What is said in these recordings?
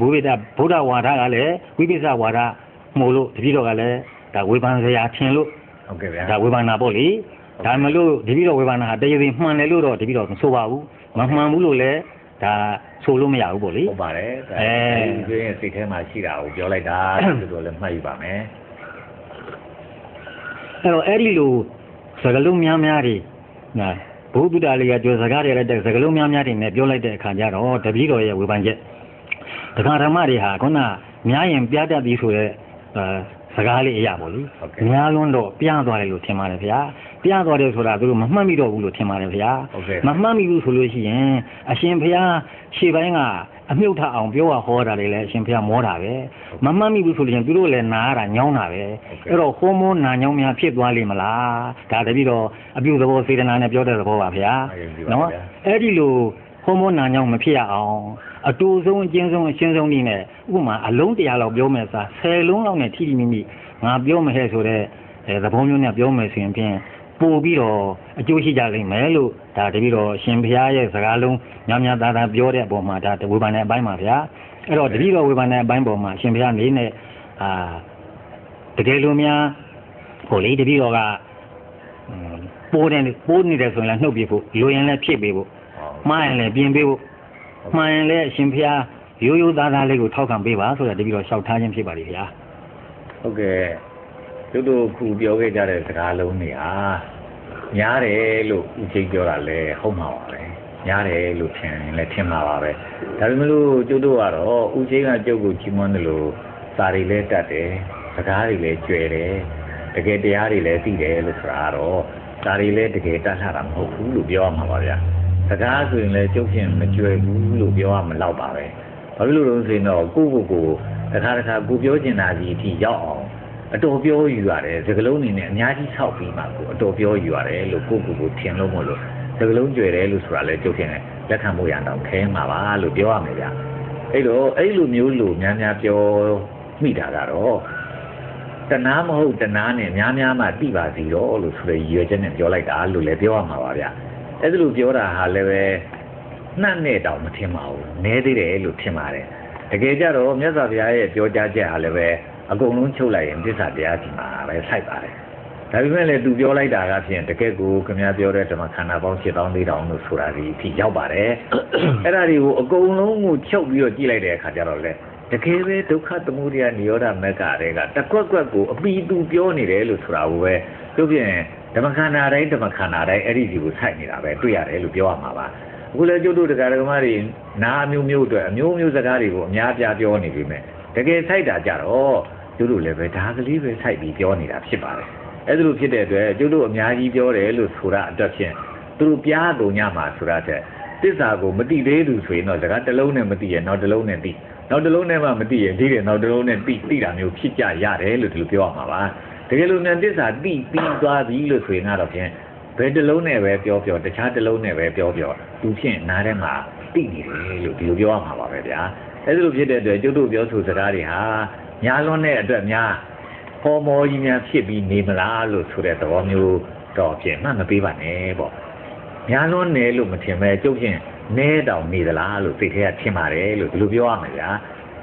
ဘုရားဗုဒ္ဓဝါဒကလည်းဝိပဿနာဝါဒမို့လို့တပည့်တော်ကလည်းဒါဝေဖန်စရာထင်လို့ဟုတ်ကဲ့ဗျာဒါဝေဖန်တာပေါ့လေဒါမလို့တပည့်တော်ဝေဖန်တာဟာတရားရင်မှန်တယ်လို့တော့တပည့်တော်မဆိုပါဘူးမမှန်ဘူးလို့လည်းဒါဆိုလို့မရဘူးပေါ့လေဟုတ်ပါတယ်ဒါအဲအဲဒီကျွေးရဲ့စိတ်ထဲမှာရှိတာကိုပြောလိုက်တာသူတို့လည်းမှတ်ယူပါမယ်အဲ့တော့အဲ့ဒီလိုစကလုံးများများတွေနာဘုဒ္ဓတာလေးကကြွယ်စကားတွေလိုက်တဲ့စကလုံးများများတွေနဲ့ပြောလိုက်တဲ့အခါကျတော့တပည့်တော်ရဲ့ဝေဖန်ချက် ဒကာဓမ္မတွေဟာခုနများရင်ပြတတ်ပြီဆိုတဲ့အဲစကားလေးအရာပေါ့လေများလွန်းတော့ပြသွားတယ်လို့ထင်ပါတယ်ဗျာပြသွားတယ်ဆိုတာသူတို့မမှတ်မိတော့ဘူးလို့ထင်ပါတယ်ဗျာဟုတ်ကဲ့မမှတ်မိဘူးဆိုလို့ရှိရင်အရှင်ဘုရားရှေ့ပိုင်းကအမြုပ်ထအောင်ပြောတာဟောတာတွေလည်းအရှင်ဘုရားမောတာပဲမမှတ်မိဘူးဆိုလို့ရှိရင်သူတို့လည်းနားရတာညောင်းတာပဲအဲ့တော့ဟောမောနာညောင်းများဖြစ်သွားလိမ့်မလားဒါတပိတော့အပြုသဘောစေတနာနဲ့ပြောတဲ့သဘောပါဗျာနော်အဲ့ဒီလို ဟောမောနာညောင်းမဖြစ်ရအောင်အတူဆုံးအကျဉ်းဆုံးအရှင်းဆုံးနည်းနဲ့ဥပမာအလုံးတရားလောက်ပြောမယ်စား10လုံးလောက်နဲ့ထိထိမိမိငါပြောမဟဲ့ဆိုတဲ့အဲသဘောမျိုးနဲ့ပြောမယ်ဆိုရင်ဖြင့်ပို့ပြီးတော့အကျိုးရှိကြလိမ့်မယ်လို့ဒါတပိတော့ရှင်ဘုရားရဲ့စကားလုံးများများသားသားပြောတဲ့အပေါ်မှာဒါဝေဖန်တဲ့အပိုင်းပါဗျာအဲ့တော့တပိတော့ဝေဖန်တဲ့အပိုင်းပေါ်မှာရှင်ဘုရားနေနဲ့အာတကယ်လို့များဟိုလေတပိတော့ကပိုးတယ်ပိုးနေတယ်ဆိုရင်လည်းနှုတ်ပြဖို့လိုရင်လည်းဖြစ်ပေးဖို့ မှားရင်လည်းပြင်ပေးဖို့မှန်ရင်လည်းအရှင်ဘုရားရိုးရိုးသားသားလေးကိုထောက်ခံပေးပါဆိုတော့တပိတော့လျှောက်ထားခြင်းဖြစ်ပါလိမ့်ဗျာဟုတ်ကဲ့သူတို့ခုပြောခဲ့ကြတဲ့စကားလုံးတွေဟာများတယ်လို့ဦးချင်းပြောတာလဲဟုတ်မှာပါပဲများတယ်လို့ထင်ရင်လည်းထင်မှာပါပဲဒါပေမဲ့လို့ကျုပ်တို့ကတော့ဦးချင်းကကျုပ်ကိုကြီးမွန်းတယ်လို့စာတွေလည်းတတ်တယ်စကားတွေလည်းကြွယ်တယ်တကယ်တရားတွေလည်းသိတယ်လို့ဆိုတာကတော့စာတွေလည်းတကယ်တတ်လာတာမဟုတ်ဘူးလို့ပြောရမှာပါဗျာ စကားဆိုရင်လည်းကျုပ်ဖြင့်မကြွယ်ဘူးလို့ပြောရမလောက်ပါပဲဘာဖြစ်လို့လဲဆိုရင်တော့ကိုယ့်ကိုယ်ကိုတစ်ခါတစ်ခါကိုပြောချင်တာကြီးအထိရောက်အောင်အတော်ပြောယူရတယ်စကလုံးအနေနဲ့အများကြီးဆောက်ပြီးမှကိုအတော်ပြောယူရတယ်လို့ကိုကိုကိုထင်လို့မလို့စကလုံးကြွယ်တယ်လို့ဆိုတာလဲကြုတ်တင်တယ်လက်ခံဖို့ရတော့ခဲမှာပါလို့ပြောရမယ်ဗျအဲ့တော့အဲ့လိုမျိုးလို့များများပြောမိတာကတော့တနာမဟုတ်တနာနဲ့များများမှတိပါစီတော့လို့ဆိုရရည်ရွယ်ချက်နဲ့ပြောလိုက်တာလို့လည်းပြောရမှာပါဗျ အဲ့ဒါလိုပြောတာဟာလည်းပဲနှံ့နဲ့တောင်မထင်ပါဘူးနဲသေးတယ်လို့ထင်ပါတယ်တကယ်ကြတော့မြတ်စွာဘုရားရဲ့ပြောကြားချက်ဟာလည်းပဲအကုန်လုံးချုပ်လိုက်ရင်သစ္စာတရားဒီမှာပဲစိုက်ပါတယ်။ဒါပေမဲ့လည်းသူပြောလိုက်တာကဖြင့်တကယ့်ကိုခင်ဗျားပြောတဲ့ဓမ္မခန္ဓာပေါင်း7400လို့ဆိုတာဒီအထိရောက်ပါတယ်။အဲ့ဒါတွေကိုအကုန်လုံးကိုချုပ်ပြီးတော့ကြည့်လိုက်တဲ့အခါကျတော့လေတကယ်ပဲဒုက္ခသမုဒယနိရောဓမဂ္ဂတွေကတကွက်ကွက်ကိုအပီသူပြောနေတယ်လို့ဆိုတာကိုပဲသူဖြင့် ဓမ္မခန္ဓာတိုင်းဓမ္မခန္ဓာတိုင်းအဲ့ဒီစီကိုစိုက်နေတာပဲတွေ့ရတယ်လို့ပြောရမှာပါ။အခုလည်းကျုပ်တို့တရားဓမ္မတွေနာအမျိုးမျိုးအတွက်အမျိုးမျိုးစကားတွေကိုအများပြားပြောနေပြီမဲ့တကယ်စိုက်တာကြတော့ကျုပ်တို့လည်းပဲဒါကလေးပဲစိုက်ပြီးပြောနေတာဖြစ်ပါတယ်။အဲ့ဒါလိုဖြစ်တဲ့အတွက်ကျုပ်တို့အများကြီးပြောတယ်လို့ဆိုတာအတွက်ဖြင့်သူတို့ပြားကုန်ညမှာဆိုတာတဲ့တစ္ဆာကိုမတိသေးဘူးဆိုရင်တော့စကားတစ်လုံးနဲ့မတိရင်နောက်တစ်လုံးနဲ့တိနောက်တစ်လုံးနဲ့မှမတိရင်ဒီတဲ့နောက်တစ်လုံးနဲ့တိတိတာမျိုးဖြစ်ကြရတယ်လို့ဒီလိုပြောရမှာပါ။ တကယ်လို့မြန်တစ္ဆာတိပြီးသွားပြီလို့ဆိုရင်တော့ဖြင့်ဘယ်တစ်လုံးနဲ့ပဲပြောပြောတခြားတစ်လုံးနဲ့ပဲပြောပြောသူဖြင့်နားထဲမှာတိနေတယ်လို့ဒီလိုပြောရမှာပါပဲဗျာ။အဲ့ဒါလိုဖြစ်တဲ့အတွက်ကျုပ်တို့ပြောဆိုစကားတွေဟာညာလွန်းတဲ့အတွက်များဟောမောကြီးများဖြစ်ပြီးနေမလားလို့ဆိုတဲ့သဘောမျိုးတော့ဖြင့်မှတ်မပေးပါနဲ့ပေါ့ညာလွန်းတယ်လို့မထင်ပဲကျုပ်ဖြင့်နဲတောင်နေသလားလို့စိတ်ထဲကထင်ပါတယ်လို့ဒီလိုပြောရမှာဗျာ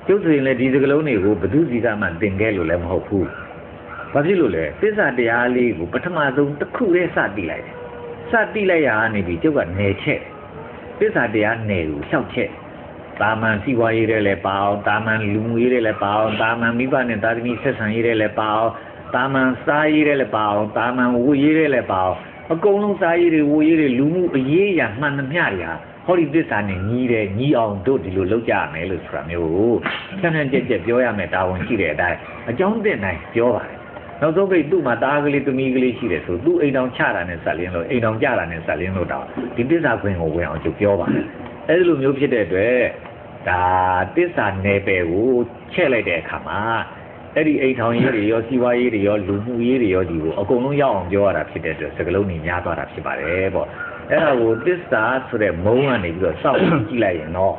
ကျုပ်ဆိုရင်လည်းဒီစကလုံးတွေကိုဘု து စီကမှသင်ခဲ့လို့လည်းမဟုတ်ဘူး ဘာဖြစ်လို့လဲသစ္စာတရားလေးကိုပထမဆုံးတစ်ခုတည်းစတိလိုက်တယ်စတိလိုက်ရကနေပြီးကျုပ်ကနေချက်သစ္စာတရားနယ်ကိုလျှောက်ချက်တာမန်စီဝါရေးတဲ့လည်းပါအောင်တာမန်လူမှုရေးတဲ့လည်းပါအောင်တာမန်မိဘနဲ့တာသမီဆက်ဆံရေးတဲ့လည်းပါအောင်တာမန်စားရေးတဲ့လည်းပါအောင်တာမန်ဝူရေးတဲ့လည်းပါအောင်အကုန်လုံးစားရေးတွေဝူရေးတွေလူမှုအရေးအရာမှန်သမျှတွေဟာဟောဒီသစ္စာနဲ့ညီးတယ်ညီးအောင်တို့ဒီလိုလုပ်ကြရမယ်လို့ဆိုတာမျိုးကိုဆန်းဆန်းကြက်ကြက်ပြောရမယ်တာဝန်ရှိတဲ့အတိုင်းအကြောင်းတင်တိုင်းပြောပါတယ် နောက်ဆုံးပိတ်သူ့မှာတားကလေးသမီးကလေးရှိတယ်ဆိုသူ့အိမ်တော်ချတာနဲ့ဆက်လင်းလို့အိမ်တော်ကြတာနဲ့ဆက်လင်းလို့တော့ဒီသစ္စာခွင့်ကိုဝင်အောင်ကျပြောပါတယ်အဲဒီလိုမျိုးဖြစ်တဲ့အတွက်ဒါသစ္စာနယ်ပယ်ကိုချက်လိုက်တဲ့အခါမှာအဲ့ဒီအိမ်ထောင်ရေးတွေရောစီးပွားရေးတွေရောလူမှုရေးတွေရောဒီကိုအကုန်လုံးရောက်အောင်ပြောရတာဖြစ်တဲ့အတွက်စကလုံးကြီးများသွားတာဖြစ်ပါတယ်ပေါ့အဲ့ဒါကိုသစ္စာဆိုတဲ့မုံကနေပြီးတော့စောက်ကြည့်လိုက်ရင်တော့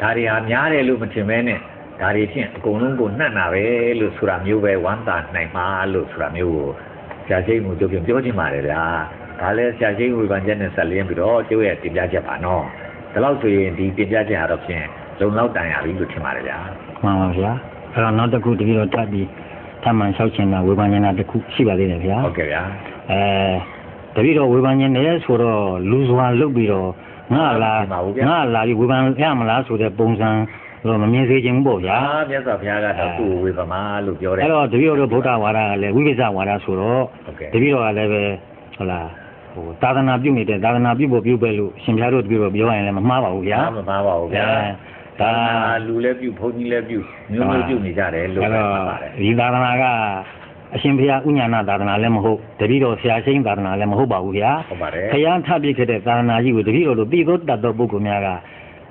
ဒါတွေဟာများတယ်လို့မထင်မဲနဲ့ ဒါတွေဖြင့်အကုန်လုံးကိုနှံ့တာပဲလို့ဆိုတာမျိုးပဲဝမ်းသာနိုင်မှာလို့ဆိုတာမျိုးကိုဆရာချင်းကိုကြိုးပြပြောချင်ပါတယ်ဗျာဒါလည်းဆရာချင်းဝေဖန်ချက်နဲ့ဆက်လင်းပြီးတော့ကျိုးရဲ့တင်ပြချက်ပါနော်ဒါလို့ဆိုရင်ဒီတင်ပြချက်ဟာတော့ဖြင့်လုံလောက်တန်ရပြီလို့ထင်ပါတယ်ဗျာမှန်ပါဗျာအဲ့တော့နောက်တစ်ခုတပည့်တော်ထပ်ပြီးထပ်မံလျှောက်ချင်တာဝေဖန်ချင်တာတစ်ခုရှိပါသေးတယ်ဗျာဟုတ်ကဲ့ဗျာအဲတပည့်တော်ဝေဖန်ချင်တယ်ဆိုတော့လူစွာလုတ်ပြီးတော့ငါလာငါလာပြီးဝေဖန်ရမလားဆိုတဲ့ပုံစံ တော့မမြင်စေချင်ဘူးပေါ့ဗျာအာမြတ်စွာဘုရားကတော့သူ့ကိုဝေဖန်ပါလို့ပြောတယ်အဲ့တော့တပည့်တော်တို့ဗုဒ္ဓဝါဒကလည်းဝိပဿနာဝါဒဆိုတော့ဟုတ်ကဲ့တပည့်တော်ကလည်းပဲဟုတ်လားဟိုသာသနာပြုနေတဲ့သာသနာပြုဖို့ပြုပဲလို့ရှင်ပြားတို့တပည့်တော်ပြောရင်လည်းမမှားပါဘူးဗျာမပါပါဘူးဗျာဒါဒါလူလည်းပြုဘုန်းကြီးလည်းပြုမျိုးမျိုးပြုနေကြတယ်လို့အဲ့ပဲတော့မှတ်ပါတယ်ဒီသာသနာကအရှင်ဘုရားဥညာဏသာသနာလည်းမဟုတ်တပည့်တော်ဆရာရှိန်သာသနာလည်းမဟုတ်ပါဘူးဗျာဟုတ်ပါတယ်ခရမ်းထပ်ပြခဲ့တဲ့သာသနာကြီးကိုတပည့်တော်တို့သိသောတတ်သောပုဂ္ဂိုလ်များက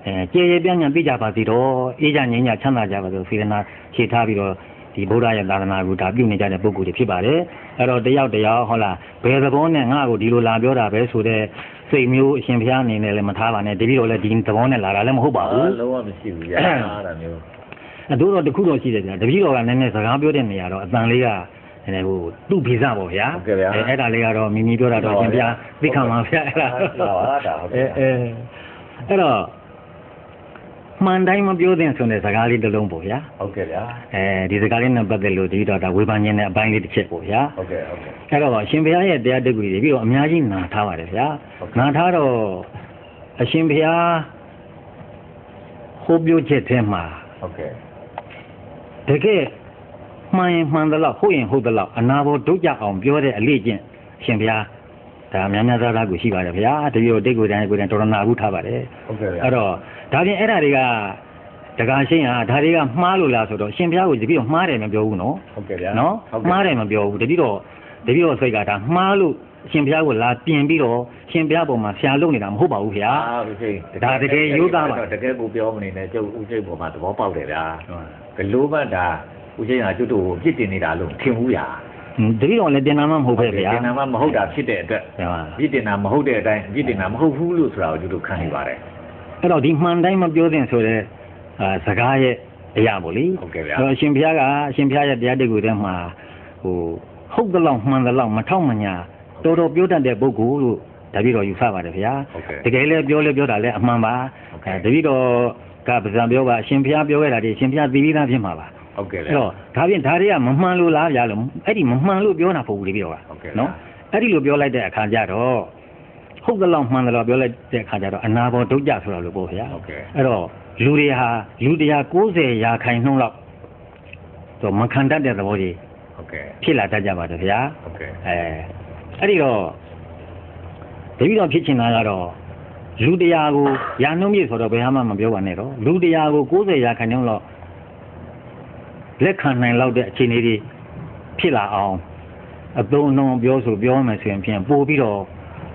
အဲကျေရပြန့်ညံသိကြပါစေတော့အေးကြငြိမ်းကြချမ်းသာကြပါစေစေတနာခြေထားပြီးတော့ဒီဗုဒ္ဓရဲ့သာသနာကိုဒါပြုနေကြတဲ့ပုဂ္ဂိုလ်တွေဖြစ်ပါတယ်အဲ့တော့တယောက်တယောက်ဟုတ်လားဘယ်သဘောနဲ့ငါ့ကိုဒီလိုလာပြောတာပဲဆိုတဲ့စိတ်မျိုးအရှင်ဘုရားအနေနဲ့လည်းမထားပါနဲ့တပည့်တော်လည်းဒီသဘောနဲ့လာတာလည်းမဟုတ်ပါဘူးလုံးဝမရှိဘူးဗျာအဲ့ဒါမျိုးအတူတော့တစ်ခုတော့ရှိတယ်ဗျာတပည့်တော်ကနည်းနည်းစကားပြောတဲ့နေရာတော့အတန်လေးကနည်းနည်းဟိုသူ့ဗီဇပေါ့ဗျာအဲအဲ့ဒါလေးကတော့မိမိပြောတာတော့ရှင်ဗျာသိခံပါဗျာအဲ့ဒါဟုတ်ပါဒါဟုတ်အဲကဲ့အဲအဲ့တော့ မှန်တိုင်းမပြောသင့်ဆိုတဲ့စကားလေးတစ်လုံးပေါ့ဗျာဟုတ်ကဲ့ဗျာအဲဒီစကားလေးနဲ့ပတ်သက်လို့တပည့်တော်ဒါဝေဖန်ခြင်းနဲ့အပိုင်းလေးတစ်ချက်ပေါ့ဗျာဟုတ်ကဲ့ဟုတ်ကဲ့အဲ့တော့အရှင်ဘုရားရဲ့တရားတက္ကူတွေပြီးတော့အများကြီးနာထားပါတယ်ဗျာဟုတ်ကဲ့နာထားတော့အရှင်ဘုရားဟောပြောချက်ထဲမှာဟုတ်ကဲ့တကယ်မှန်ရင်မှန်သလောက်ဟုတ်ရင်ဟုတ်သလောက်အနာဘောဒုကြအောင်ပြောတဲ့အလေးကျင့်အရှင်ဘုရား ဒါများများသားသားကိုရှိပါတယ်ဗျာတပည့်တော်တိတ်ကိုယ်တိုင်ကိုယ်တိုင်တော်တော်နာဘူးထားပါတယ်ဟုတ်ကဲ့ဗျာအဲ့တော့ဒါပြင်အဲ့ဒါတွေကတကားရှင်းဟာဒါတွေကမှားလို့လားဆိုတော့ရှင်ဘုရားကိုတပည့်တော်မှားတယ်မပြောဘူးနော်ဟုတ်ကဲ့ဗျာနော်ဟုတ်ကဲ့မှားတယ်မပြောဘူးတပည့်တော်တပည့်တော်စိတ်ကဒါမှားလို့ရှင်ဘုရားကိုလာပြင်ပြီးတော့ရှင်ဘုရားပုံမှာဆရာလုပ်နေတာမဟုတ်ပါဘူးဗျာအာဦးစိတ်ဒါတကယ်ရိုးသားပါတကယ်ကိုပြောမနေနဲ့ကျုပ်ဦးစိတ်ပေါ်မှာသဘောပေါက်တယ်ဗျာဘလို့မှဒါဦးစိတ်ကကျုပ်တို့ကိုအပြစ်တင်နေတာလို့ထင်ဘူးဗျာ ဟွန်းတပည့်တော်လည်းတင်နာမှမဟုတ်ပဲဗျာတင်တာမှမဟုတ်တာဖြစ်တဲ့အတွက်ဟုတ်ပါပြစ်တင်တာမဟုတ်တဲ့အတိုင်းပြစ်တင်တာမဟုတ်ဘူးလို့ဆိုတာကိုကျုပ်တို့ခံနေပါတယ်အဲ့တော့ဒီမှန်တိုင်းမပြောသင့်ဆိုတဲ့အာစကားရဲ့အရာပေါ့လေဟုတ်ကဲ့ဗျာအဲ့တော့အရှင်ဘုရားကအရှင်ဘုရားရဲ့တရားတက္ကူထဲမှာဟိုဟုတ်သလောက်မှန်သလောက်မထောက်မညာတော်တော်ပြောတတ်တဲ့ပုဂ္ဂိုလ်လို့တပည့်တော်ယူဆပါတယ်ဗျာဟုတ်ကဲ့တကယ်လည်းပြောလဲပြောတာလည်းအမှန်ပါဟုတ်ကဲ့အဲတပည့်တော်ကပဇံပြောပါအရှင်ဘုရားပြောခဲ့တာဒီအရှင်ဘုရားသိပြီးသားဖြစ်မှာပါ ဟုတ်ကဲ့ဗျာအဲ့တော့ဒါဖြင့်ဒါတွေကမမှန်လို့လားဗျာလို့အဲ့ဒီမမှန်လို့ပြောတာပုံဘူးတပည့်တော်ကဟုတ်ကဲ့နော်အဲ့ဒီလိုပြောလိုက်တဲ့အခါကျတော့ဟုတ်သလောက်မှန်သလောက်ပြောလိုက်တဲ့အခါကျတော့အနာဘောဒုက္ခဆိုတာလို့ပေါ့ဗျာဟုတ်ကဲ့အဲ့တော့လူတွေဟာလူတရား90ရာခိုင်နှုန်းလောက်တော့မခံတတ်တဲ့သဘောကြီးဟုတ်ကဲ့ဖြစ်လာတတ်ကြပါတယ်ဗျာဟုတ်ကဲ့အဲအဲ့ဒီတော့တပည့်တော်ဖြစ်ချင်တာကတော့လူတရားကိုရာနှုံးပြည့်ဆိုတော့ဘယ်မှမပြောပါနဲ့တော့လူတရားကို90ရာခိုင်နှုန်းလောက် လက်ခံနိုင်လောက်တဲ့အခြေအနေတွေဖြစ်လာအောင်အသုံးအနှုန်းပြောဆိုပြောမယ်ဆိုရင်ဖြင့်ပို့ပြီးတော့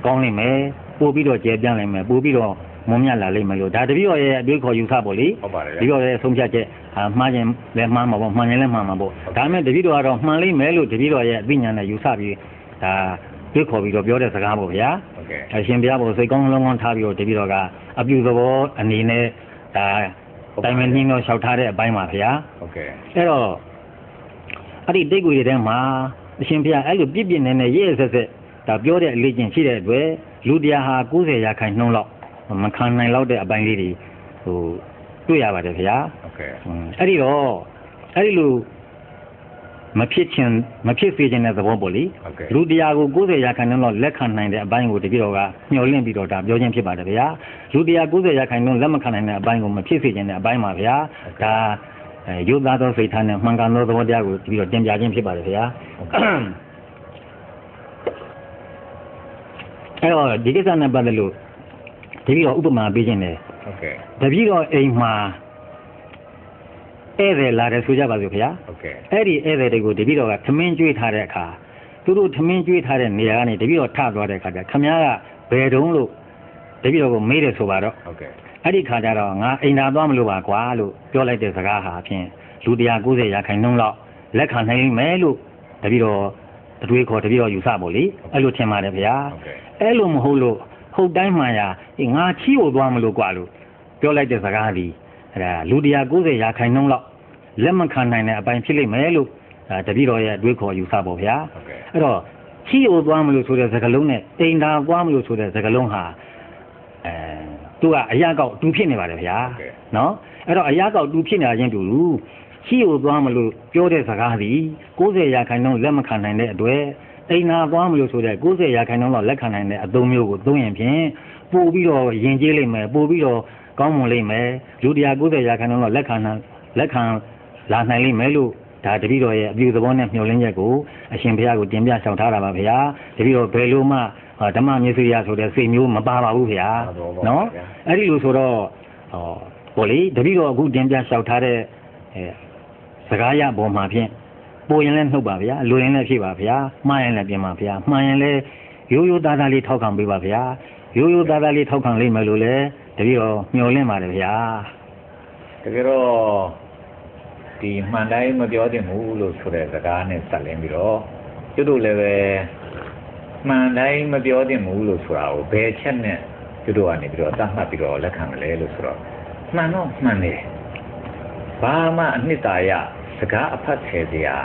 ကောင်းနိုင်မယ်ပို့ပြီးတော့ကျယ်ပြန့်နိုင်မယ်ပို့ပြီးတော့မွန်မြတ်လာလိမ့်မယ်လို့ဒါတပည့်တော်ရဲ့အတွေးခေါ်ယူဆပေါ့လေဟုတ်ပါတယ်တပည့်တော်ရဲ့ဆုံးဖြတ်ချက်အာမှားခြင်းလည်းမှားမှာပေါ့မှန်ရင်လည်းမှန်မှာပေါ့ဒါပေမဲ့တပည့်တော်ကတော့မှန်လိမ့်မယ်လို့တပည့်တော်ရဲ့အသိဉာဏ်နဲ့ယူဆပြီးဒါတွေးခေါ်ပြီးတော့ပြောတဲ့စကားပေါ့ဗျာဟုတ်ကဲ့အရှင်ဘုရားဘုစိတ်ကောင်းလုံးကောင်းထားပြီးတော့တပည့်တော်ကအပြုသဘောအနေနဲ့ဒါ တိုင်မင်းနှင်းတော့လျှောက်ထားတဲ့အပိုင်းပါဗျာဟုတ်ကဲ့အဲ့တော့အဲ့ဒီတိတ်ကိုယ်တွေထဲမှာအရှင်ဘုရားအဲ့လိုပြစ်ပြစ်နေနေရဲရဲဆက်ဆက်ဒါပြောတဲ့အလေးချင်းရှိတဲ့အတွက်လူတရားဟာ90ရာခိုင်နှုန်းလောက်မခံနိုင်လောက်တဲ့အပိုင်းလေးတွေဟိုတွေ့ရပါတယ်ဗျာဟုတ်ကဲ့อืมအဲ့ဒီတော့အဲ့ဒီလို မဖြစ်ချင်မဖြစ်စေချင်တဲ့သဘောပေါ့လေဟုတ်ကဲ့လူတရားကို90ရာခိုင်နှုန်းလောက်လက်ခံနိုင်တဲ့အပိုင်းကိုတပြည့်တော်ကမျှော်လင့်ပြီးတော့ဒါပြောခြင်းဖြစ်ပါတယ်ဗျာလူတရား90ရာခိုင်နှုန်းလက်မခံနိုင်တဲ့အပိုင်းကိုမဖြစ်စေချင်တဲ့အပိုင်းပါဗျာဒါအဲယုတ်သားသောစိတ်ထားနဲ့မှန်ကန်သောသဘောတရားကိုတပြည့်တော်တင်ပြခြင်းဖြစ်ပါတယ်ဗျာအဲ့တော့ဒီကိစ္စနဲ့ပတ်သက်လို့တပြည့်တော်ဥပမာပေးခြင်းတယ်ဟုတ်ကဲ့တပည့်တော်အိမ်မှာ ဧည့်သည်လာတယ်ဆိုကြပါစို့ခင်ဗျာဟုတ်ကဲ့အဲ့ဒီဧည့်သည်တွေကိုတပည့်တော်ကခမင်းကြွေးထားတဲ့အခါသူတို့ခမင်းကြွေးထားတဲ့နေရာကနေတပည့်တော်ထသွားတဲ့အခါကျခမည်းကဘယ်တုံးလို့တပည့်တော်ကိုမေးတယ်ဆိုပါတော့ဟုတ်ကဲ့အဲ့ဒီခါကျတော့ငါအိမ်သာသွားမလို့ပါကွာလို့ပြောလိုက်တဲ့စကားဟာအဖြစ်လူ190ရာခိုင်နှုန်းလောက်လက်ခံနိုင်မယ်လို့တပည့်တော်အတွေးခေါ်တပည့်တော်ယူဆပေါ့လေအဲ့လိုထင်ပါတယ်ခင်ဗျာအဲ့လိုမဟုတ်လို့ဟုတ်တိုင်းမှန်ရာငါချီးကိုသွားမလို့ကွာလို့ပြောလိုက်တဲ့စကားဒီ အဲ့ဒါလူတရား90ရာခိုင်နှုန်းလောက်လက်မခံနိုင်တဲ့အပိုင်းဖြစ်လိမ့်မယ်လို့ဒါတပည့်တော်ရဲ့အတွေးခေါ်ယူဆပါဗျာဟုတ်ကဲ့အဲ့တော့ချီးကိုသွားမလို့ဆိုတဲ့စကားလုံးနဲ့အိမ်သာသွားမလို့ဆိုတဲ့စကားလုံးဟာအဲသူကအရာကောက်တူဖြစ်နေပါတယ်ဗျာဟုတ်ကဲ့နော်အဲ့တော့အရာကောက်တူဖြစ်နေခြင်းတူတူရှိကိုသွားမလို့ပြောတဲ့စကားသည်90ရာခိုင်နှုန်းလက်မခံနိုင်တဲ့အတွက်အိမ်နာသွားမလို့ဆိုတဲ့90ရာခိုင်နှုန်းတော့လက်ခံနိုင်တဲ့အသုံးမျိုးကိုသုံးရင်ဖြင့်ပို့ပြီးတော့ယဉ်ကျေးလိမ့်မယ်ပို့ပြီးတော့ ကောင်းမွန်လိမ့်မယ်လူတရား90ရာခိုင်နှုန်းတော့လက်ခံနိုင်လက်ခံလာနိုင်လိမ့်မယ်လို့ဒါတပည့်တော်ရဲ့အပြုသဘောနဲ့မျှော်လင့်ချက်ကိုအရှင်ဘုရားကိုတင်ပြဆောင်ထားတာပါဗျာတပည့်တော်ဘယ်လိုမှဓမ္မမျက်စိရဆိုတဲ့စိတ်မျိုးမပါပါဘူးဗျာနော်အဲ့ဒီလိုဆိုတော့ဟောပေါ့လေတပည့်တော်အခုတင်ပြလျှောက်ထားတဲ့အဲစကားရပေါ်မှာဖြင့်ပိုရင်လည်းနှုတ်ပါဗျာလူရင်လည်းဖြစ်ပါဗျာမှားရင်လည်းပြင်ပါဗျာမှားရင်လည်းရိုးရိုးသားသားလေးထောက်ခံပေးပါဗျာရိုးရိုးသားသားလေးထောက်ခံလိမ့်မယ်လို့လည်း တပည့်တော်မျှော်လင့်ပါတယ်ဗျာတကယ်တော့ဒီမှန်တိုင်းမပြောသင့်ဘူးလို့ဆိုတဲ့စကားနဲ့ဆက်လင်းပြီးတော့ကျွတ်တို့လည်းပဲမှန်တိုင်းမပြောသင့်ဘူးလို့ဆိုတာကိုဘယ်ချက်နဲ့ကျွတ်တို့ကနေပြီးတော့တတ်မှတ်ပြီးတော့လက်ခံမလဲလို့ဆိုတော့မှန်တော့မှန်တယ်ဘာမှအနှစ်သာရစကားအဖတ်ဆယ်စရာ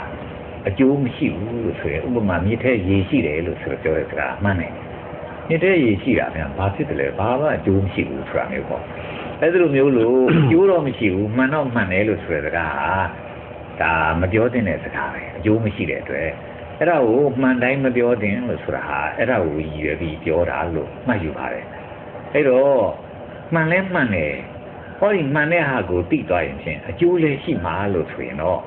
အကျိုးမရှိဘူးလို့ဆိုရင်ဥပမာမြစ်ထဲရေရှိတယ်လို့ဆိုတော့ပြောတဲ့စကားမှန်တယ် မြစ်ထဲရေရှိတာဗျာဘာဖြစ်တယ်လဲဘာမှအကျိုးမရှိဘူးဆိုတာမျိုးပေါ့အဲ့ဒီလိုမျိုးလို့အကျိုးတော့မရှိဘူးမှန်တော့မှန်တယ်လို့ဆိုတဲ့စကားဟာဒါမပြောသင့်တဲ့စကားပဲအကျိုးမရှိတဲ့အတွက်အဲ့ဒါကိုမှန်တိုင်းမပြောသင့်လို့ဆိုတာဟာအဲ့ဒါကိုရည်ရွယ်ပြီးပြောတာလို့မှတ်ယူပါတယ်အဲ့တော့မှန်လဲမှန်တယ်ဟောဒီမှန်တဲ့ဟာကိုသိသွားရင်ဖြင့်အကျိုးလည်းရှိမှာလို့ဆိုရင်တော့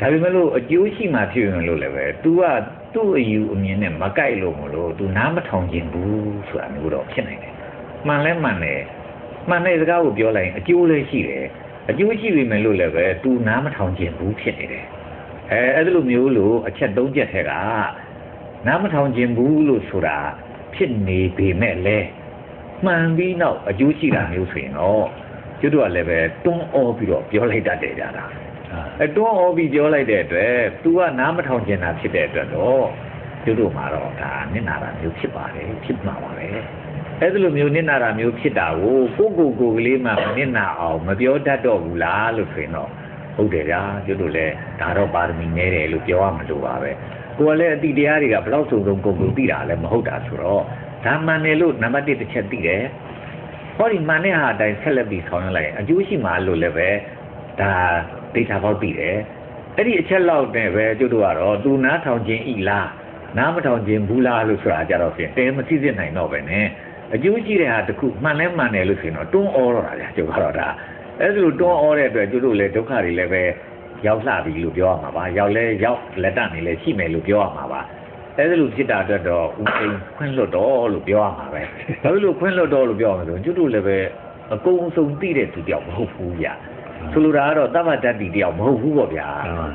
ဒါပေမဲ့လို့အကျိုးရှိမှဖြစ်ရင်လို့လည်းပဲ तू က သူ့အယူအမြင်နဲ့မကိုက်လို့မလို့ तू နားမထောင်ခြင်းဘူးဆိုတာမျိုးတော့ဖြစ်နိုင်တယ်မှန်လဲမှန်တယ်မှန်တဲ့စကားကိုပြောလိုက်ရင်အကျိုးလည်းရှိတယ်အကျိုးရှိပြီမယ်လို့လည်းပဲသူနားမထောင်ခြင်းဘူးဖြစ်နေတယ်အဲအဲ့လိုမျိုးလို့အချက်သုံးချက်ထဲကနားမထောင်ခြင်းဘူးလို့ဆိုတာဖြစ်နေပေမဲ့လည်းမှန်ပြီးနောက်အကျိုးရှိတာမျိုးဆိုရင်တော့ကျွတ်တို့ကလည်းပဲတွန်းအောပြီးတော့ပြောလိုက်တတ်တယ်ကြတာ အဲတွန်းအောပြီးပြောလိုက်တဲ့အတွက် तू ကနားမထောင်ခြင်းတာဖြစ်တဲ့အတွက်တော့ကျွတ်တို့မှာတော့ဒါနစ်နာတာမျိုးဖြစ်ပါတယ်ဖြစ်မှာပါပဲအဲ့ဒီလိုမျိုးနစ်နာတာမျိုးဖြစ်တာကိုကိုကိုကိုကလေးမှမနစ်နာအောင်မပြောတတ်တော့ဘူးလားလို့ဆိုရင်တော့ဟုတ်တယ်ဗျာကျွတ်တို့လည်းဒါတော့ပါရမီနည်းတယ်လို့ပြောရမလို့ပါပဲကိုကလည်းအတိတရားတွေကဘလောက်စုံစုံကိုကိုသိတာလည်းမဟုတ်တာဆိုတော့ဒါမှန်တယ်လို့နံပါတ်1တစ်ချက်သိတယ်ဟောဒီမှန်တဲ့ဟာအတိုင်းဆက်လက်ပြီးဆောင်ရွက်လိုက်ရင်အကျိုးရှိမှာလို့လည်းပဲ ဒါဒိဋ္ဌာပေါက်သိတယ်အဲ့ဒီအချက်လောက်နဲ့ပဲကျွတ်တို့ကတော့သူနားထောင်ခြင်းဤလားနားမထောင်ခြင်းဘူးလားလို့ဆိုတာကြတော့ဖြင့်တဲမသိစစ်နိုင်တော့ပဲ ਨੇ အကျိုးရှိတဲ့ဟာတစ်ခုမှန်လဲမှန်တယ်လို့ဆိုရင်တော့တွန်းအောတော့တာဗျာကျုပ်ကတော့ဒါအဲ့ဒါလိုတွန်းအောတဲ့အတွက်ကျုပ်တို့လည်းဒုက္ခတွေလည်းပဲရောက်လှပြီလို့ပြောရမှာပါရောက်လဲရောက်လက်တနေလဲရှိမယ်လို့ပြောရမှာပါအဲ့ဒါလိုဖြစ်တာအတွက်တော့ဦးစိန်ခွင့်လွတ်တော်လို့ပြောရမှာပဲဘာလို့လို့ခွင့်လွတ်တော်လို့ပြောရမှာဆိုရင်ကျုပ်တို့လည်းပဲအကုန်အစုံသိတဲ့သူတယောက်မဟုတ်ဘူးဗျာ ဆိုလိုတာကတော့တမ္မတ္တိတယောက်မဟုတ်ဘူးပေါ့ဗျာ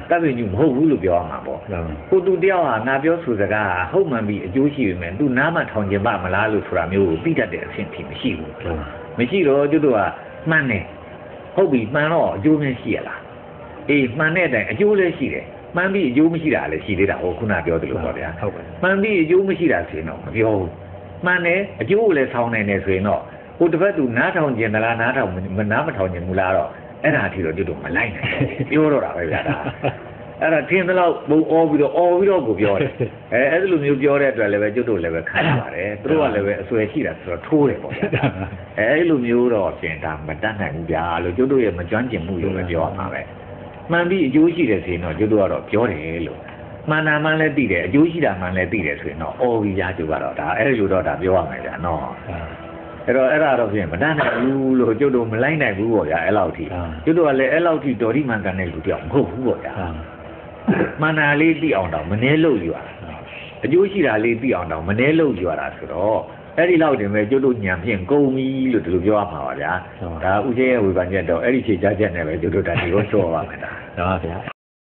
တပ်ပင်ညူမဟုတ်ဘူးလို့ပြောရမှာပေါ့ကိုသူတယောက်ဟာငါပြောဆိုစကားဟာဟုတ်မှန်ပြီးအကျိုးရှိပေမဲ့သူနားမထောင်ခြင်းပါမလားလို့ဆိုတာမျိုးကိုသိတတ်တဲ့အဆင့်ထိမရှိဘူးမရှိတော့ကျွတ်တို့ကမှန်တယ်ဟုတ်ပြီမှန်တော့အကျိုးမရှိရလားအေးမှန်တဲ့အတိုင်းအကျိုးလည်းရှိတယ်မှန်ပြီးအကျိုးမရှိတာလည်းရှိသေးတာဟိုခုနပြောသလိုပေါ့ဗျာဟုတ်ပါမှန်ပြီးအကျိုးမရှိတာဆိုရင်တော့မပြောဘူးမှန်တယ်အကျိုးကိုလည်းဆောင်းနိုင်တယ်ဆိုရင်တော့ဟိုတစ်ဖက်သူနားထောင်ခြင်းသလားနားထောင်မနားမထောင်ခြင်းမူလားတော့ အဲ့ဒါအထိတော့ကျွတ်တို့မလိုက်နိုင်ဘူးပြောတော့တာပဲဗျာဒါအဲ့ဒါထင်းသလောက်ပုံအောပြီးတော့အော်ပြီးတော့ကိုပြောတယ်အဲအဲ့ဒီလိုမျိုးပြောတဲ့အတွက်လည်းပဲကျွတ်တို့လည်းပဲခံရပါတယ်သူတို့ကလည်းပဲအစွဲရှိတာဆိုတော့ထိုးတယ်ပေါ့ဗျာအဲအဲ့လိုမျိုးတော့ပြင်တာမတတ်နိုင်ဘူးဗျာလို့ကျွတ်တို့ရဲ့မကျွမ်းကျင်မှုလို့ပဲပြောရမှာပဲမှန်ပြီးအကျိုးရှိတယ်ဆိုရင်တော့ကျွတ်တို့ကတော့ပြောတယ်လို့မှန်တာမှန်လည်းသိတယ်အကျိုးရှိတာမှန်လည်းသိတယ်ဆိုရင်တော့အော်ပြီးရကျွတ်ကတော့ဒါအဲ့လိုတော့ဒါပြောရမယ်ဗျာနော် အဲ့တော့အဲ့ဒါတော့ပြင်မတတ်နိုင်ဘူးလို့ကျွတ်တို့မလိုက်နိုင်ဘူးပေါ့ဗျာအဲ့လောက်ထိကျွတ်တို့ကလည်းအဲ့လောက်ထိတော်ဒီမှန်ကန်တဲ့လူတယောက်မဟုတ်ဘူးပေါ့ဗျာမှန်တာလေးသိအောင်တော့မနှဲလို့ယူရတာအကျိုးရှိတာလေးသိအောင်တော့မနှဲလို့ယူရတာဆိုတော့အဲ့ဒီလောက်တင်ပဲကျွတ်တို့ညံဖြင့်ကုန်ပြီလို့ဒီလိုပြောရမှာပါဗျာဒါဥချင်းရဲ့ဝေဖန်ချက်တော့အဲ့ဒီဖြေချချက်နဲ့ပဲကျွတ်တို့ဒါဒီကိုချောပါမယ်ဒါဒါပါဗျာ